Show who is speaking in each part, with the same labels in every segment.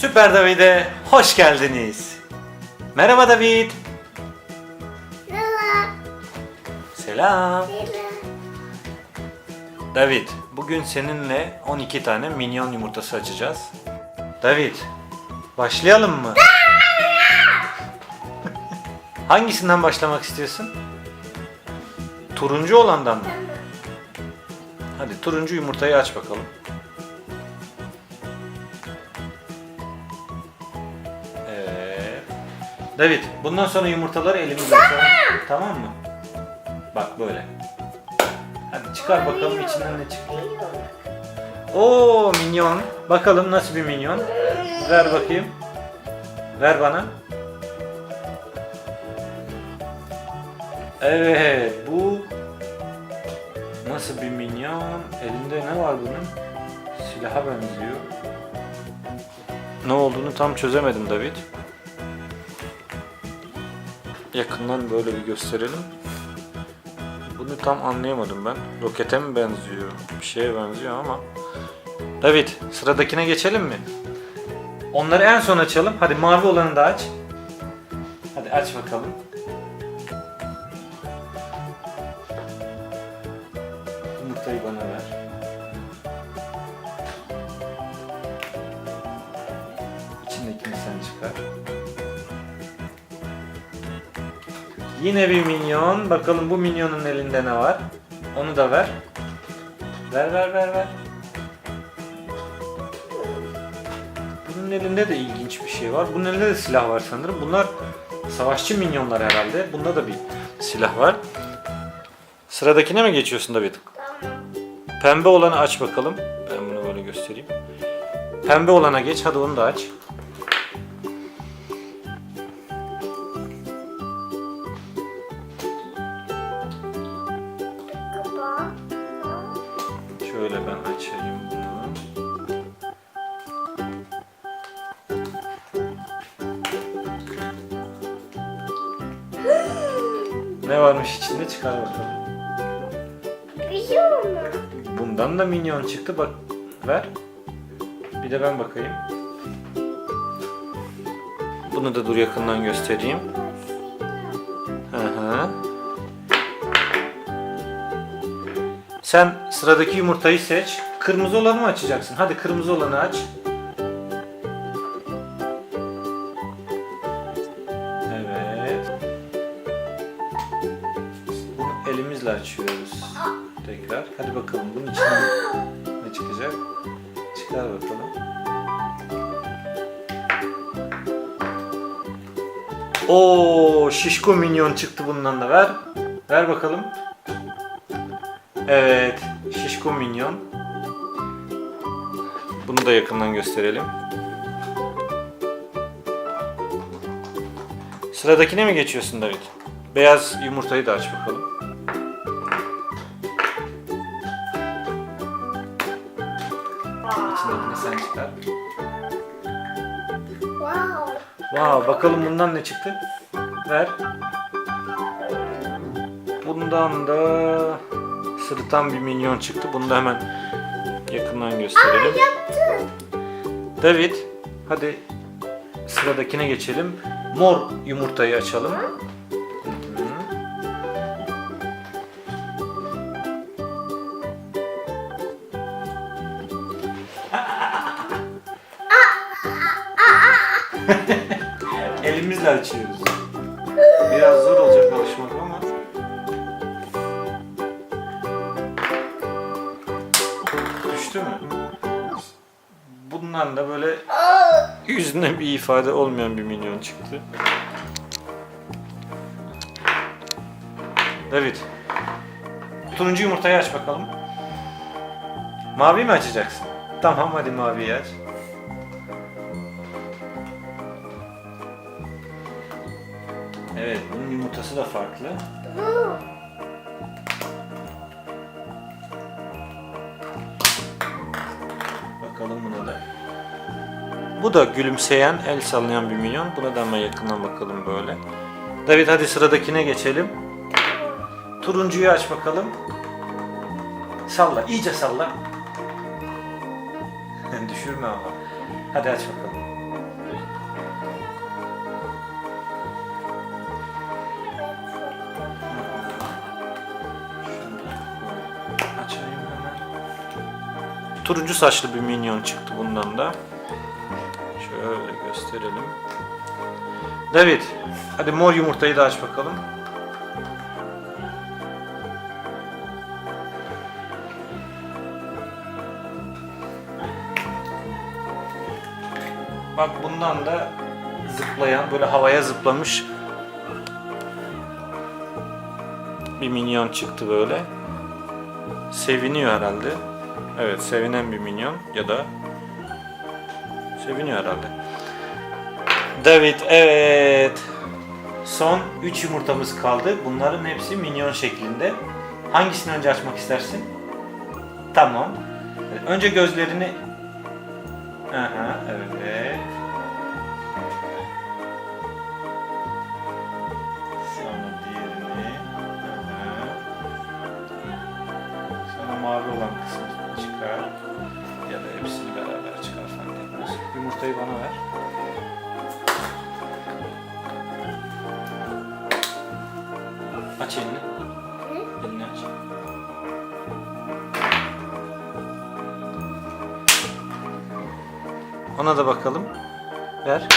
Speaker 1: Süper David'e hoş geldiniz. Merhaba David.
Speaker 2: La la
Speaker 1: Selam.
Speaker 2: la.
Speaker 1: David, bugün seninle 12 tane minyon yumurtası açacağız. David, başlayalım mı? Hangisinden başlamak istiyorsun? Turuncu olandan mı? Hadi turuncu yumurtayı aç bakalım. Evet. David, bundan sonra yumurtaları elimizle açalım. Tamam mı? Bak böyle. Çıkar bakalım içinden ne çıktı. Oo minyon. Bakalım nasıl bir minyon. Ver bakayım. Ver bana. Evet bu nasıl bir minyon? Elinde ne var bunun? Silaha benziyor. Ne olduğunu tam çözemedim David. Yakından böyle bir gösterelim. Bunu tam anlayamadım ben. Rokete mi benziyor? Bir şeye benziyor ama. David sıradakine geçelim mi? Onları en son açalım. Hadi mavi olanı da aç. Hadi aç bakalım. Yumurtayı bana ver. İçindekini sen çıkar. Yine bir minyon. Bakalım bu minyonun elinde ne var? Onu da ver. Ver ver ver ver. Bunun elinde de ilginç bir şey var. Bunun elinde de silah var sanırım. Bunlar savaşçı minyonlar herhalde. Bunda da bir silah var. Sıradakine mi geçiyorsun David? Pembe olanı aç bakalım. Ben bunu böyle göstereyim. Pembe olana geç. Hadi onu da aç. Şöyle ben açayım bunu. Ne varmış içinde çıkar bakalım.
Speaker 2: Bir şey.
Speaker 1: Bundan da minyon çıktı bak. Ver. Bir de ben bakayım. Bunu da dur yakından göstereyim. Sen sıradaki yumurtayı seç. Kırmızı olanı mı açacaksın? Hadi kırmızı olanı aç. Evet. Bunu elimizle açıyoruz. Tekrar. Hadi bakalım bunun içinden ne çıkacak? Çıkar bakalım. Oo, şişko minyon çıktı bundan da ver. Ver bakalım. Evet, şişko minyon. Bunu da yakından gösterelim. Sıradakine mi geçiyorsun David? Beyaz yumurtayı da aç bakalım. İçindekini sen çıkar.
Speaker 2: Wow.
Speaker 1: Wow, bakalım bundan ne çıktı? Ver. Bundan da sırıtan bir minyon çıktı. Bunu da hemen yakından gösterelim.
Speaker 2: Yaptın.
Speaker 1: David, hadi sıradakine geçelim. Mor yumurtayı açalım. Hı. Elimizle açıyoruz. Biraz zor Düştü mü? Bundan da böyle yüzünde bir ifade olmayan bir minyon çıktı. David. Turuncu yumurtayı aç bakalım. Mavi mi açacaksın? Tamam hadi maviyi aç. Evet bunun yumurtası da farklı. Bu da gülümseyen, el sallayan bir minyon. Buna da hemen yakından bakalım böyle. David hadi sıradakine geçelim. Turuncuyu aç bakalım. Salla, iyice salla. Düşürme ama. Hadi aç bakalım. Açayım hemen. Turuncu saçlı bir minyon çıktı bundan da. Gösterelim. David, hadi mor yumurtayı da aç bakalım. Bak bundan da zıplayan, böyle havaya zıplamış bir minyon çıktı böyle. Seviniyor herhalde. Evet, sevinen bir minyon ya da seviniyor herhalde. David, evet. Son 3 yumurtamız kaldı. Bunların hepsi minyon şeklinde. Hangisini önce açmak istersin? Tamam. Önce gözlerini... Aha, evet. Sonra diğerini. Aha. Sonra mavi olan kısmı çıkar. Ya da hepsini beraber çıkar fark etmez. Yumurtayı bana ver. Aç elini. Elini aç. Ona da bakalım. Ver.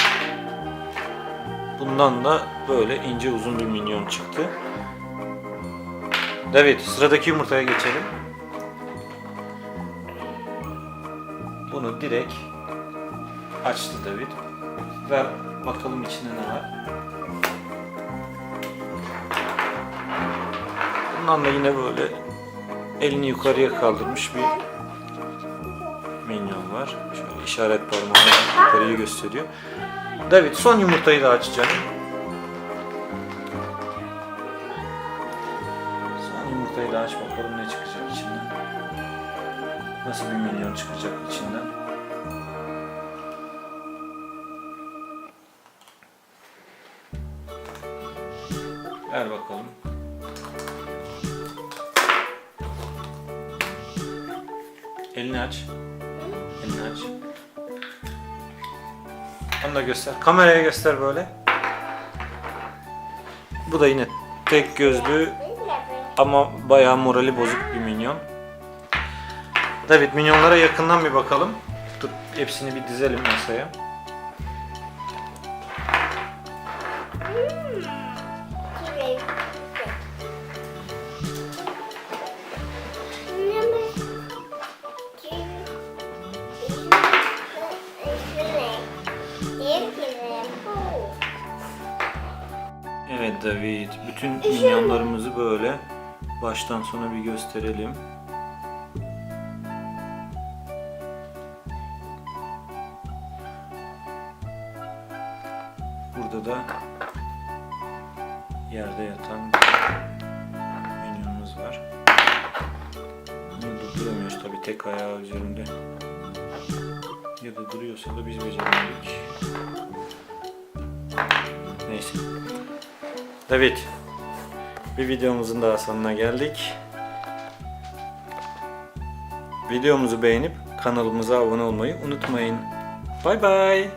Speaker 1: Bundan da böyle ince uzun bir minyon çıktı. David sıradaki yumurtaya geçelim. Bunu direkt açtı David. Ver bakalım içinde ne var. Bundan da yine böyle elini yukarıya kaldırmış bir minyon var. Şöyle işaret parmağıyla yukarıyı gösteriyor. David son yumurtayı da açacağım. Son yumurtayı da aç bakalım ne çıkacak içinden. Nasıl bir minyon çıkacak içinden. Elini aç. Elini aç. Onu da göster. Kameraya göster böyle. Bu da yine tek gözlü ama bayağı morali bozuk bir minyon. David minyonlara yakından bir bakalım. Dur hepsini bir dizelim masaya. Evet David, bütün minyonlarımızı böyle baştan sona bir gösterelim. Burada da yerde yatan minyonumuz var. Bunu durduramıyoruz tabi tek ayağı üzerinde. Ya da duruyorsa da biz beceremedik. Neyse. David, bir videomuzun daha sonuna geldik. Videomuzu beğenip kanalımıza abone olmayı unutmayın. Bay bay.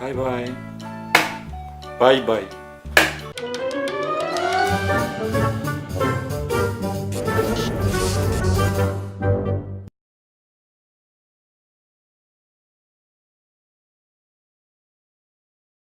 Speaker 1: Bay bay. Thank you.